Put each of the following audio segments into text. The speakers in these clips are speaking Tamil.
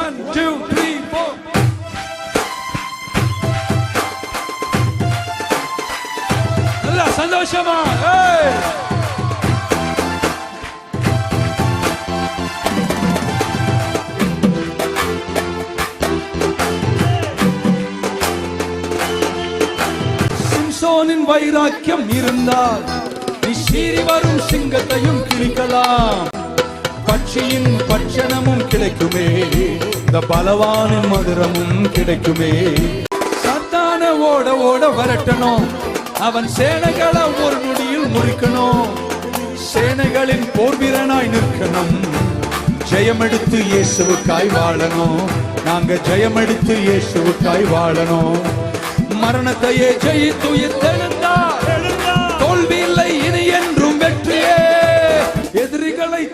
ஒன் டூ த்ரீ ஃபோர் நல்லா சந்தோஷமா? சிம்சோனின் வைராக்கியம் இருந்தால் நீ சீறி வரும் சிங்கத்தையும் கிழிக்கலாம். பட்சியின் பட்சணமும் கிடைக்குமே. இந்த பலவானின் மதுரமும் கிடைக்குமே. சத்தான ஓட ஓட வரட்டணும். அவன் சேனைகளை ஒரு நொடியில் முறிக்கணும். சேனைகளின் போர்வீரனாய் நிற்கணும். ஜெயமெடுத்து இயேசுவுக்காய் வாழணும். நாங்க ஜெயமெடுத்து இயேசுவுக்காய் வாழணும். மரணத்தையே ஜெயித்து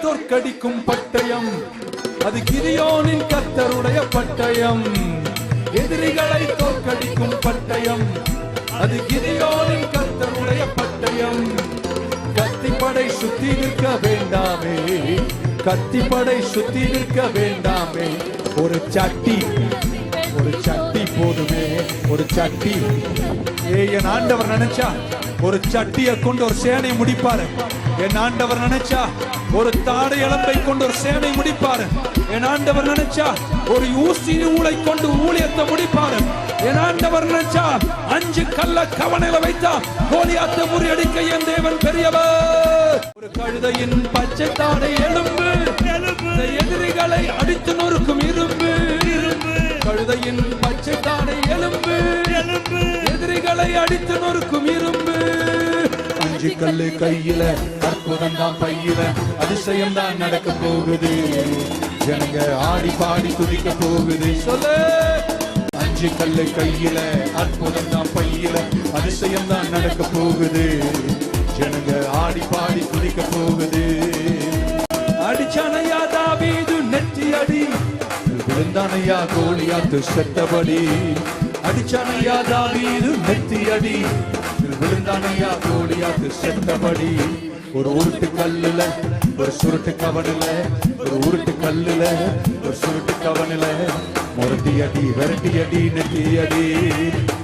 தோற்கடிக்கும் பட்டயம். அது கிரியோனின் கத்தருடைய பட்டயம். எதிரிகளை தோற்கடிக்கும் பட்டயம். அது கிரியோனின் கத்தருடைய பட்டயம். கத்திப்படை சுத்தி நிற்க வேண்டாமே. கத்திப்படை சுத்தி நிற்க வேண்டாமே. ஒரு சட்டி ஒரு சட்டி போதுமே. ஒரு சட்டி. ஏ என் ஆண்டவர் நினைச்சா ஒரு சட்டியை கொண்டு ஒரு சேனை முடிப்பாரு. என் ஆண்டவர் நினைச்சா ஒரு தாடை இழப்பை கொண்டு ஒரு சேனை முடிப்பாரு. என் ஆண்டவர் நினைச்சா ஒரு ஊசி ஊளை கொண்டு ஊழியத்தை முடிப்பாரு. என் ஆண்டவர் நினைச்சா அஞ்சு கல்ல கவனையில வைத்தா கோலியாத்த முறியடிக்க என் தேவன் பெரியவர். ஒரு கழுதையின் பச்சை தாடை எலும்பு எதிரிகளை அடித்து நொறுக்கும் இரும்பு. கழுதையின் பச்சை தாடை எலும்பு எதிரிகளை அடித்து நொறுக்கும் இரும்பு. அஞ்சு கல்லு கையில அற்புதம் தான் பையில. அதிசயம் தான் நடக்க போகுது. ஜனங்க ஆடி பாடி துதிக்க போகுது. சொல்லு. அஞ்சு கல்லு கையில அற்புதம் தான் பையில. அதிசயம் தான் நடக்க போகுது. ஜனங்க ஆடி பாடி துதிக்க போகுது. அடிச்சானையா தாவீது நெற்றி அடி. விழுந்தானையா கோலியாத்து செத்தபடி. அடிச்சானையா தாவீது நெத்தி அடி. விழுந்தானையா கோலியாத்து செத்தபடி. ஒரு உருட்டு கல்லுல ஒரு சுருட்டு கவனில ஒரு உருட்டு கல்லுல ஒரு சுருட்டு கவனில. முரட்டி அடி விரட்டி அடி நெத்தி அடி.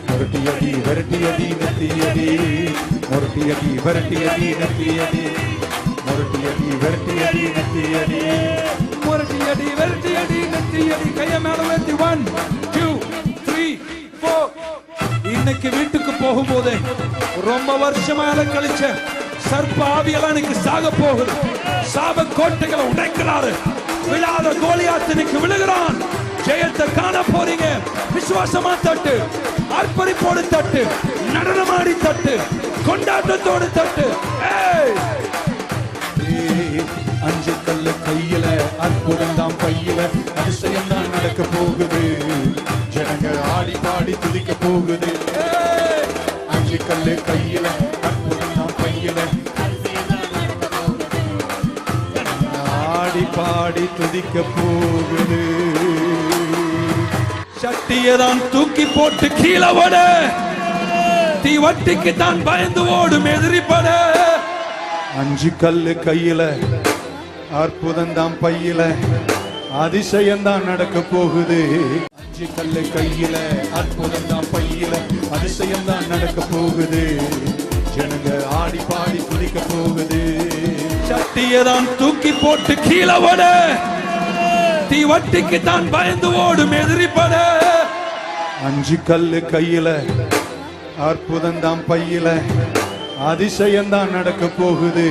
முரட்டி அடி விரட்டி அடி நெத்தி அடி. முரட்டி அடி விரட்டி அடி நெத்தி அடி. முரட்டி அடி விரட்டி அடி நெத்தி அடி. முரட்டி அடி விரட்டி அடி நெத்தி அடி. கைய மேல உயர்த்தி ஒன் டூ த்ரீ ஃபோர் இன்னைக்கு வீட்டுக்கு போகும்போது ரொம்ப வருஷமாக கழிச்சேன். சர்ப்ப ஆவியெல்லாம் இன்னைக்கு சாக போகுது. சாப கோட்டைகளை உடைக்கிறாரு. விழாத கோலியாத்து இன்னைக்கு விழுகிறான். ஜெயத்தை காண போறீங்க. விசுவாசமா தட்டு. அர்ப்பணிப்போடு தட்டு. நடனமாடி தட்டு. கொண்டாட்டத்தோடு தட்டு. அஞ்சு கல்ல கையில அற்புதம் தான் பையில. அதிசயம் தான் நடக்க போகுது. ஜனங்க ஆடி பாடி துதிக்க போகுது. அஞ்சு கல்லு கையில ஆடி பாடி துதிக்க போகுது. சட்டியை தான் தூக்கி போட்டு கீழே ஓட தீ வட்டிக்கு தான் பயந்து ஓடும் எதிரிப்பட. அஞ்சு கல்லு கையில அற்புதம் தான் பையில அதிசயம் தான் நடக்க போகுது. அஞ்சு கல்லு கையில அற்புதம் தான் பையில அதிசயம் தான் நடக்க போகுது. ஜனங்க ஆடி பாடி துதிக்க போகுது. சட்டியை தான் தூக்கி போட்டு கீழே ஓட தீ வட்டிக்கு தான் பயந்து ஓடும் எதிரிப்பட. அஞ்சு கல்லு கையில அற்புதம் தான் பையில. அதிசயம் தான் நடக்க போகுது.